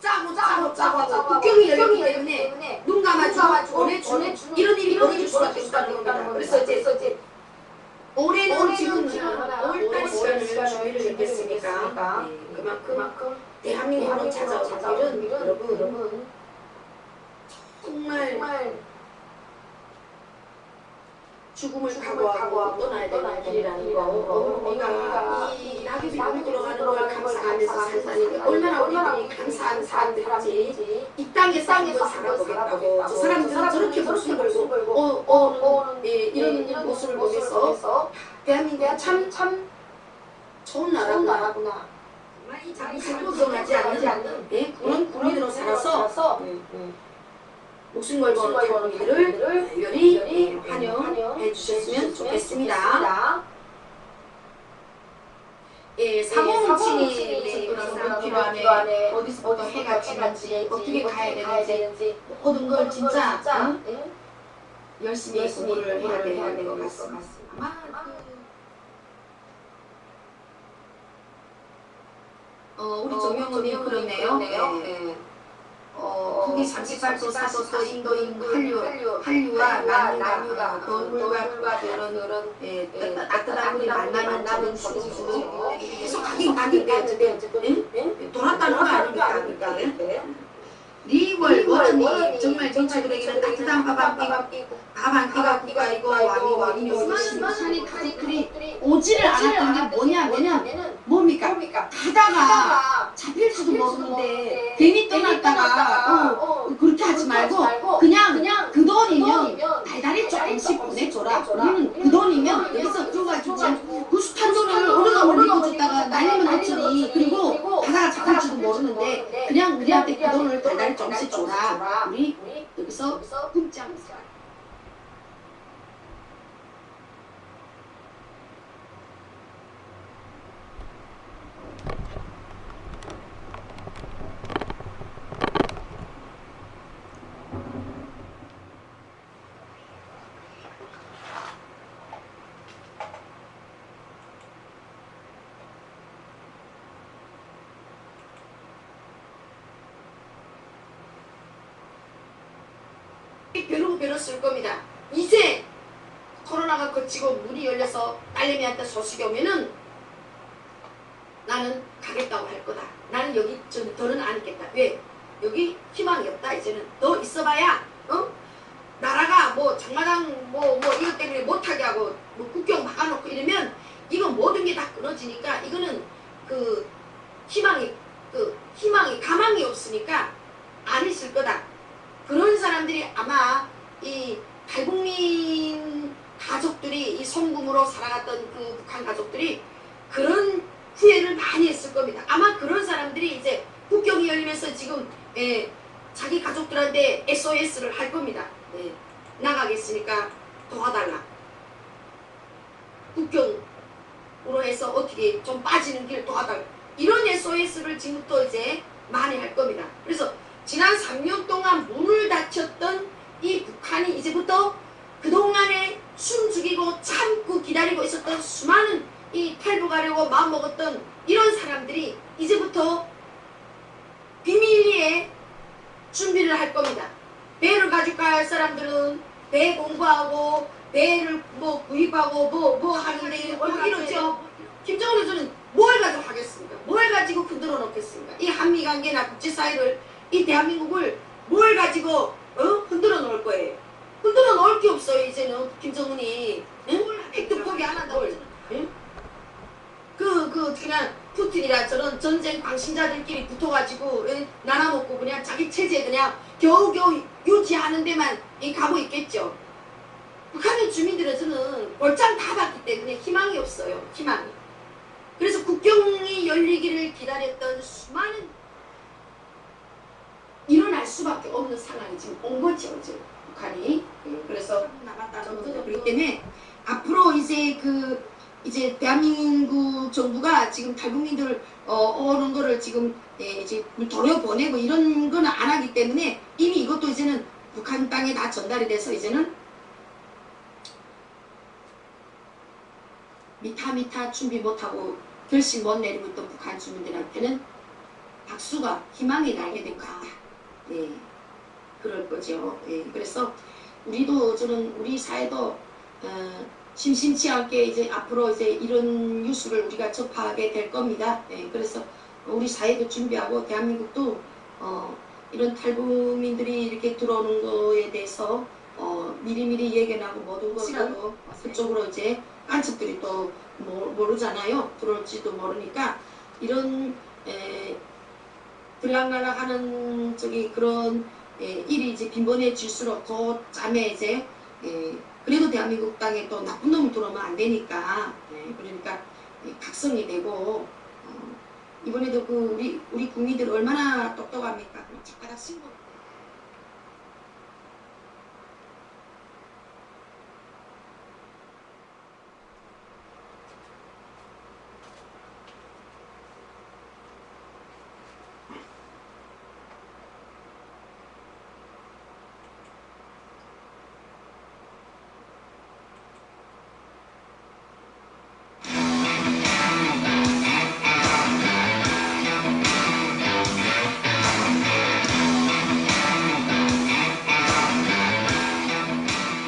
짜고 짜고 짜고 국경이 열렸기 때문에 눈 감아주고 보내주는 이런 일이 벌어질 수밖에 없다는 겁니다. 그래서 이제 올해는 지금 5월달 시간을 준비를 했겠으니까 네, 그만큼 대한민국으로 찾아온 일은 여러분 정말 죽음을 각오하고 떠나야 되는 길이라는 거. 어, 우리가 이 낙엽이 너무 들어가는 걸 감사하면서 산다니까 얼마나 우리들이 감사한 사람들인지 이 땅에서 한번 살아보겠다고 저 사람들은 저렇게 목숨 걸고 어, 어, 예, 이런 모습을 보면서 대한민국이 참, 참 좋은 나라구나. 자기 살고정하지 않는 예, 그런 국민으로 살아서 목숨 걸고 하는 탈북민들을 열렬히 환영해 주셨으면 좋겠습니다. 예, 사모님이 그런 필요하네. 어디서부터 해가 지는지 어떻게 가야 되는지 모든 걸 진짜 응? 열심히 공부를 해야 되는 것 같습니다. 그 어, 우리 정명훈이 그러네요. 네. 어, 북이 38도, 40도, 인도인 한류, 한류와 남유가, 동물과 그런 예, 따뜻한 우리 만나는 좋은 수고수고 계속 가긴 가는데 어쨌든 예? 돌았다는 거 아닙니까? 리월 원이 정말 정치들에게는 따뜻한 밥한 끼, 밥한 끼가 국가이고 왕이고 인용이고 수많은 타이틀이 오지를 않았던 게 뭐냐면 뭡니까? 가다가 잡힐 수도 모르는데 괜히 떠났다가 어, 그렇게 하지 말고 그냥 그 돈이면 달달이 조금씩 보내줘라. 우리는 그 돈이면 여기서 들어가주지 그 숱한 돈을 줬다가 날리면 어쩌니 그리고 잡힐 줄도 모르는데 그냥 우리한테 그 돈을 달달이 조금씩 줘라. 우리 여기서 굶지 않자 벼르고 벼렀을 겁니다. 이제 코로나가 그치고 문이 열려서 딸내미한테 소식이 오면은 나는 가겠다고 할 거다. 나는 여기 좀 더는 안 있겠다. 왜? 여기 희망이 없다. 이제는 너 있어봐야 어? 나라가 뭐 장마당 뭐뭐 이것 때문에 못하게 하고 뭐 국경 막아놓고 이러면 이건 모든 게 다 끊어지니까 이거는 그 희망이 그 희망이 가망이 없으니까 안 있을 거다. 그런 사람들이 아마 이 탈북민 가족들이 이 송금으로 살아갔던 그 북한 가족들이 그런 후회를 많이 했을 겁니다. 아마 그런 사람들이 이제 국경이 열리면서 지금 예, 자기 가족들한테 SOS를 할 겁니다. 예, 나가겠으니까 도와달라. 국경으로 해서 어떻게 좀 빠지는 길 도와달라. 이런 SOS를 지금부터 이제 많이 할 겁니다. 그래서 지난 3년 동안 문을 닫혔던 이 북한이 이제부터 그동안에 숨 죽이고 참고 기다리고 있었던 수많은 이 탈북하려고 마음먹었던 이런 사람들이 이제부터 비밀리에 준비를 할 겁니다. 배를 가지고 갈 사람들은 배 공부하고 배를 뭐 구입하고 뭐뭐 하는데 뭐 이러죠. 김정은 의원은 뭘 가지고 하겠습니까? 뭘 가지고 흔들어 놓겠습니까? 이 한미 관계나 국제 사회를 이 대한민국을 뭘 가지고 어? 흔들어 놓을 거예요. 흔들어 놓을 게 없어요 이제는 김정은이 응? 핵도 포기 안 한다고 응? 그, 그, 그냥, 푸틴이라 저런 전쟁 광신자들끼리 붙어가지고, 응? 나눠먹고 그냥 자기 체제 그냥 겨우겨우 유지하는 데만 이 가고 있겠죠. 북한의 주민들은 저는 월장 다 받기 때문에 희망이 없어요. 희망이. 그래서 국경이 열리기를 기다렸던 수많은 일어날 수밖에 없는 상황이 지금 온 거죠, 지금 북한이. 예, 그래서 남았다는 거죠. 그렇기 때문에 앞으로 이제 그 이제 대한민국 정부가 지금 탈북민들 어, 오는 거를 지금 예, 이제 돌려 보내고 이런 거는 안 하기 때문에 이미 이것도 이제는 북한 땅에 다 전달이 돼서 이제는 미타미타 준비 못하고 결심 못 내리고 있던 북한 주민들한테는 박수가 희망이 나게 된다. 예, 그럴 거죠. 예, 그래서 우리도 저는 우리 사회도 어, 심심치 않게 이제 앞으로 이제 이런 뉴스를 우리가 접하게 될 겁니다. 예, 그래서 우리 사회도 준비하고 대한민국도 어, 이런 탈북민들이 이렇게 들어오는 거에 대해서 어, 미리미리 얘기하고 모든 것으로 그쪽으로 이제 간첩들이 또 모, 모르잖아요. 들어올지도 모르니까 이런 에, 들락날락 하는 저기 그런 에, 일이 이제 빈번해질수록 그 짬에 이제 에, 그래도 대한민국 땅에 또 나쁜 놈이 들어오면 안 되니까 예, 그러니까 예, 각성이 되고 어, 이번에도 그 우리 우리 국민들 얼마나 똑똑합니까? 작가닥 신고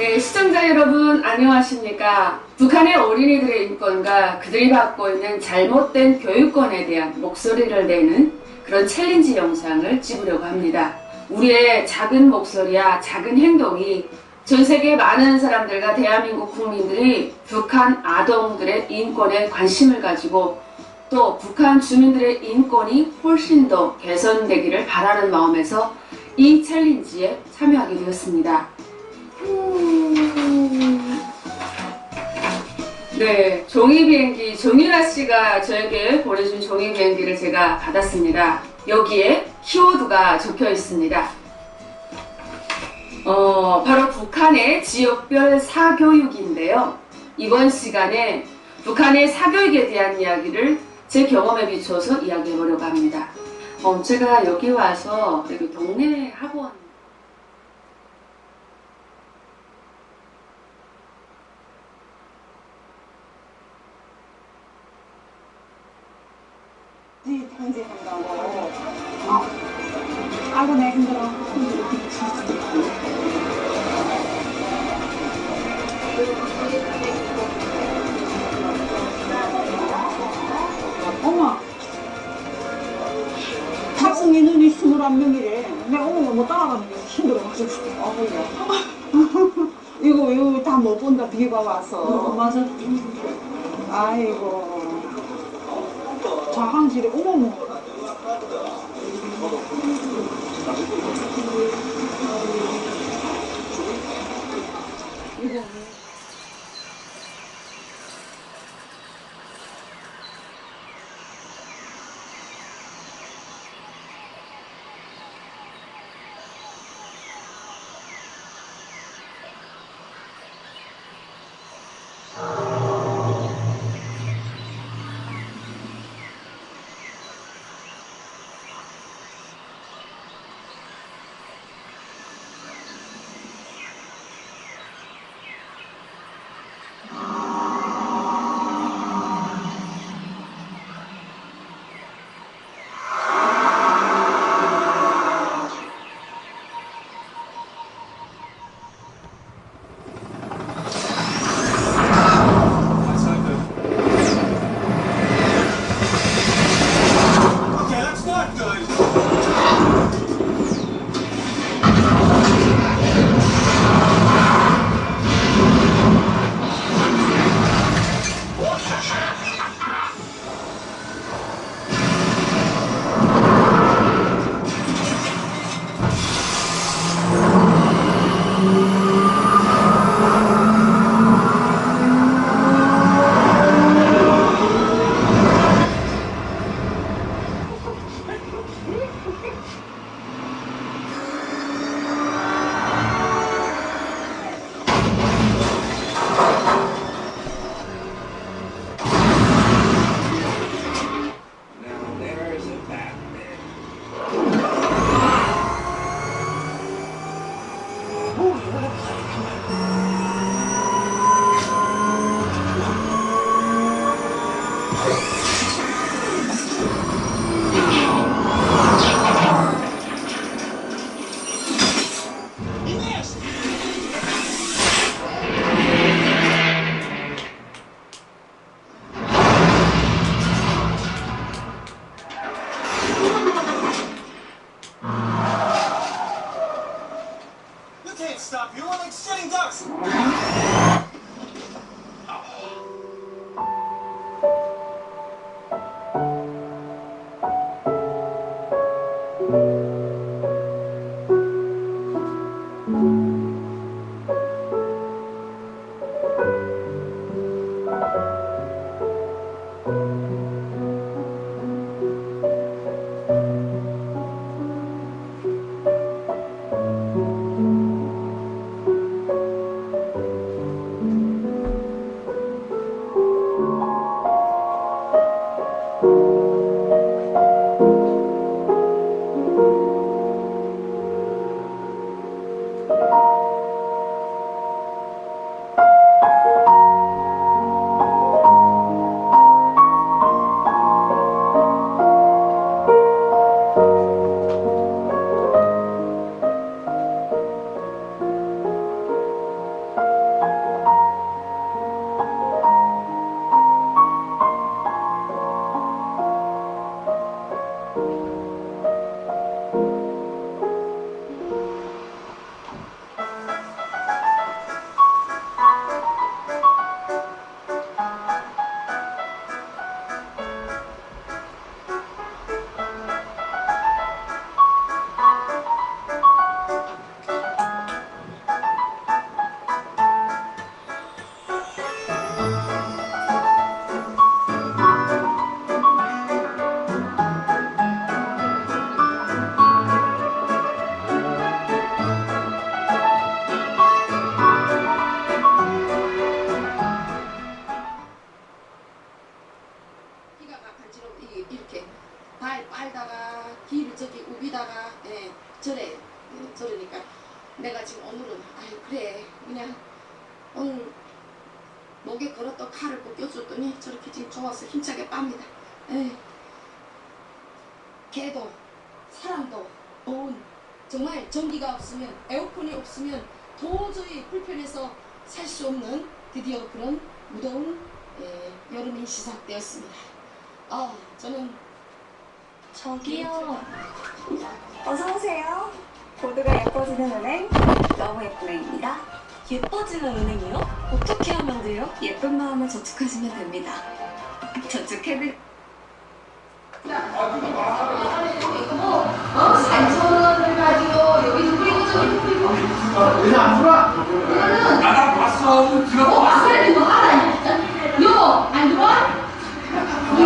네, 시청자 여러분 안녕하십니까? 북한의 어린이들의 인권과 그들이 받고 있는 잘못된 교육권에 대한 목소리를 내는 그런 챌린지 영상을 찍으려고 합니다. 우리의 작은 목소리와 작은 행동이 전 세계 많은 사람들과 대한민국 국민들이 북한 아동들의 인권에 관심을 가지고 또 북한 주민들의 인권이 훨씬 더 개선되기를 바라는 마음에서 이 챌린지에 참여하게 되었습니다. 네, 종이 비행기 정유라 씨가 저에게 보내준 종이 비행기를 제가 받았습니다. 여기에 키워드가 적혀 있습니다. 어, 바로 북한의 지역별 사교육인데요. 이번 시간에 북한의 사교육에 대한 이야기를 제 경험에 비춰서 이야기해 보려고 합니다. 어, 제가 여기 와서 여기 동네 학원 아, 아이고 내 힘들어. 어머. 탑승 인원이 21명이래. 내가 어머가 못 따라가는 게 힘들어가지고. 어머야. 이거, 이거 다못 본다, 비가 와서. 맞아. 아이고. 자항실에 어머머. 이거 개도 사람도 온 정말 전기가 없으면 에어컨이 없으면 도저히 불편해서 살 수 없는 드디어 그런 무더운 예, 여름이 시작되었습니다. 아 저는 저기요. 어서 오세요. 모두가 예뻐지는 은행 너무 예쁜 은행입니다. 예뻐지는 은행이요? 어떻게 하면 돼요? 예쁜 마음을 저축하시면 됩니다. 저축해드. 나가 봤어. 들어가 봤어. 그래 너 알아 여보 안 들어와? 이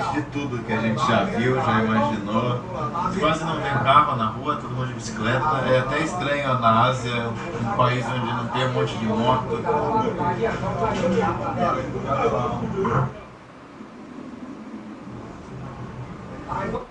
diferente de tudo que a gente já viu, já imaginou. Quase não tem carro na rua, todo mundo de bicicleta. É até estranho na Ásia, um país onde não tem um monte de moto. I